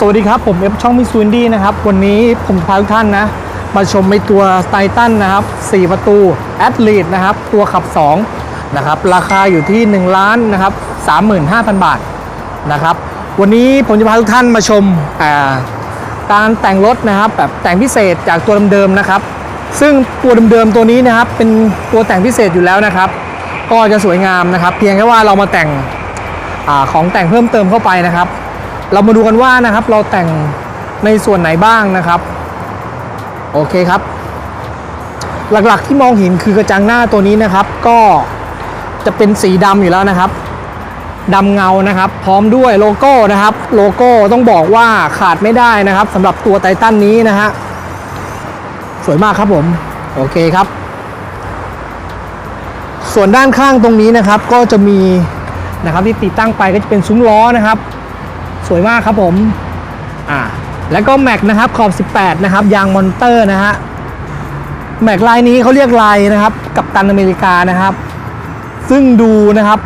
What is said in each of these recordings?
สวัสดีครับ ผมเอฟช่องมิซูนดี้นะครับ วันนี้ผมพาทุกท่านนะ มาชมในตัวไททันนะครับ 4 ประตูแอดลีดนะครับ ตัวขับ 2 นะครับ ราคาอยู่ที่ 1 ล้านนะครับ 35,000 บาทนะครับ วันนี้ผมจะพาทุกท่านมาชมาการแต่งรถนะครับแบบแต่งพิเศษจากตัวเดิมๆนะครับ ซึ่งตัวเดิมๆตัวนี้นะครับ เป็นตัวแต่งพิเศษอยู่แล้วนะครับ ก็จะสวยงามนะครับ เพียงแค่ว่าเรามาแต่งอของแต่งเพิ่มเติมเข้าไปนะครับ เรามาดูกันว่านะครับ เราแต่งในส่วนไหนบ้างนะครับ โอเคครับ หลักๆที่มองเห็นคือกระจังหน้าตัวนี้นะครับ ก็จะเป็นสีดำอยู่แล้วนะครับดำเงานะครับ พร้อมด้วยโลโก้นะครับ โลโก้ต้องบอกว่าขาดไม่ได้นะครับสำหรับตัวไททันนี้นะฮะสวยมากครับผม โอเคครับ ส่วนด้านข้างตรงนี้นะครับ ก็จะมีนะครับที่ติดตั้งไปก็จะเป็นซุ้มล้อนะครับ สวยมากครับผมอ่าแล้วก็แม็กนะครับขอบ 18 นะครับ ยางมอนเตอร์นะฮะแม็กลายนี้เขาเรียกลายนะครับ กับตันอเมริกานะครับ ซึ่งดูนะครับ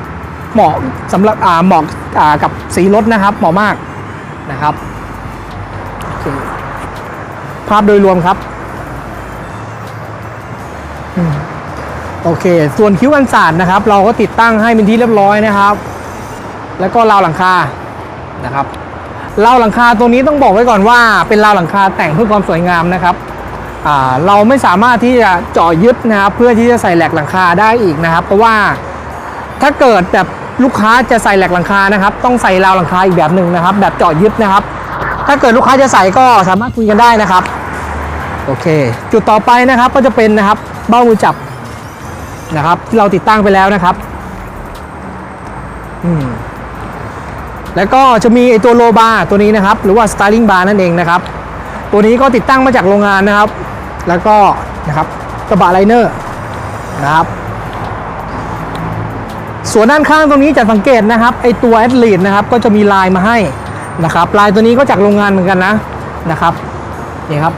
เหมาะสำหรับอ่าเหมาะอ่ากับสีรถนะครับเหมาะมากนะครับภาพโดยรวมครับโอเค ส่วนคิ้วกันศาสตร์นะครับ เราก็ติดตั้งให้เป็นที่เรียบร้อยนะครับ แล้วก็ราวหลังคานะครับ ราวหลังคาตัวนี้ต้องบอกไว้ก่อนว่าเป็นราวหลังคาแต่งเพื่อความสวยงามนะครับเราไม่สามารถที่จะเจาะยึดนะครับเพื่อที่จะใส่แหลกหลังคาได้อีกนะครับ เพราะว่าถ้าเกิดแบบลูกค้าจะใส่แหลกหลังคานะครับ ต้องใส่ราวหลังคาอีกแบบหนึ่งนะครับ แบบเจาะยึดนะครับ ถ้าเกิดลูกค้าจะใส่ก็สามารถคุยกันได้นะครับโอเค จุดต่อไปนะครับก็จะเป็นนะครับเบ้ามือจับนะครับ ที่เราติดตั้งไปแล้วนะครับ อืม แล้วก็จะมีไอตัวโลบาร์ตัวนี้นะครับ หรือว่า styling bar นั่นเองนะครับ ตัวนี้ก็ติดตั้งมาจากโรงงานนะครับ แล้วก็นะครับกระบะไลเนอร์นะครับ ส่วนด้านข้างตรงนี้จะสังเกตนะครับไอตัวแอดลีดนะครับก็จะมีลายมาให้นะครับลายตัวนี้ก็จากโรงงานเหมือนกันนะนะครับนี่ครับ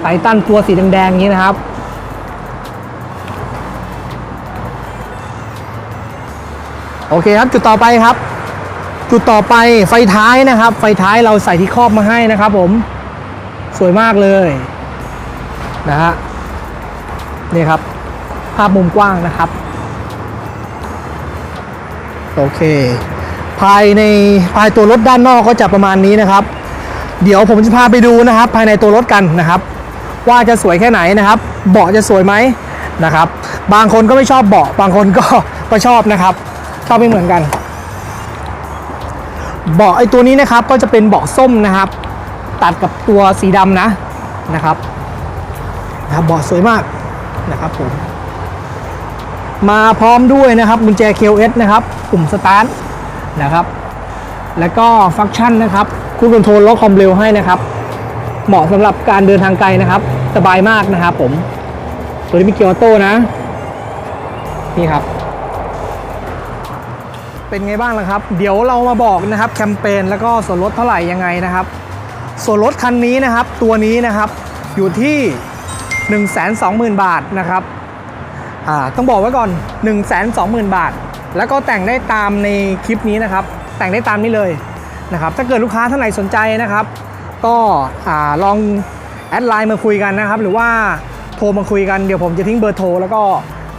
ไททันตัวสีแดงๆนี้นะครับโอเคครับ จุดต่อไปครับ จุดต่อไปไฟท้ายนะครับ ไฟท้ายเราใส่ที่ครอบมาให้นะครับ ผมสวยมากเลยนะฮะนี่ครับ ภาพมุมกว้างนะครับ โอเค ภายในภายตัวรถด้านนอกก็จะประมาณนี้นะครับ เดี๋ยวผมจะพาไปดูนะครับ ภายในตัวรถกันนะครับ ว่าจะสวยแค่ไหนนะครับ เบาะจะสวยไหมนะครับ บางคนก็ไม่ชอบเบาะบางคนก็ก็ชอบนะครับ ชอบไม่เหมือนกัน เบาะไอ้ตัวนี้นะครับก็จะเป็นเบาะส้มนะครับ ตัดกับตัวสีดำนะนะครับนะครับเบาะสวยมากนะครับผมมาพร้อมด้วยนะครับกุญแจ KLS นะครับปุ่มสตาร์ทนะครับ แล้วก็ฟังก์ชันนะครับคูลคอนโทรลล็อกความเร็วให้นะครับ เหมาะสำหรับการเดินทางไกลนะครับ สบายมากนะครับผม ตัวนี้มีเกียร์ออโต้นะ นี่ครับ เป็นไงบ้างล่ะครับ เดี๋ยวเรามาบอกนะครับแคมเปญแล้วก็ส่วนลดเท่าไหร่ยังไงนะครับ ส่วนลดคันนี้นะครับ ตัวนี้นะครับอยู่ที่ 120,000 บาทนะครับอ่าต้องบอกไว้ก่อน 120,000 บาท แล้วก็แต่งได้ตามในคลิปนี้นะครับ แต่งได้ตามนี้เลยนะครับ ถ้าเกิดลูกค้าท่านไหนสนใจนะครับ ก็อ่าลองแอดไลน์มาคุยกันนะครับ หรือว่าโทรมาคุยกันเดี๋ยวผมจะทิ้งเบอร์โทรแล้วก็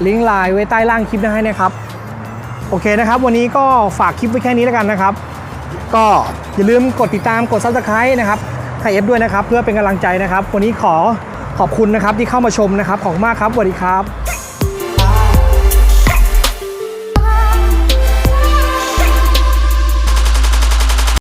ลิงก์ไลน์ไว้ใต้ล่างคลิปให้นะครับ โอเคนะครับ วันนี้ก็ฝากคลิปไว้แค่นี้แล้วกันนะครับ ก็อย่าลืมกดติดตามกด subscribe นะครับไทยเอฟด้วยนะครับ เพื่อเป็นกำลังใจนะครับ วันนี้ขอขอบคุณนะครับที่เข้ามาชมนะครับ ขอบคุณมากครับสวัสดีครับ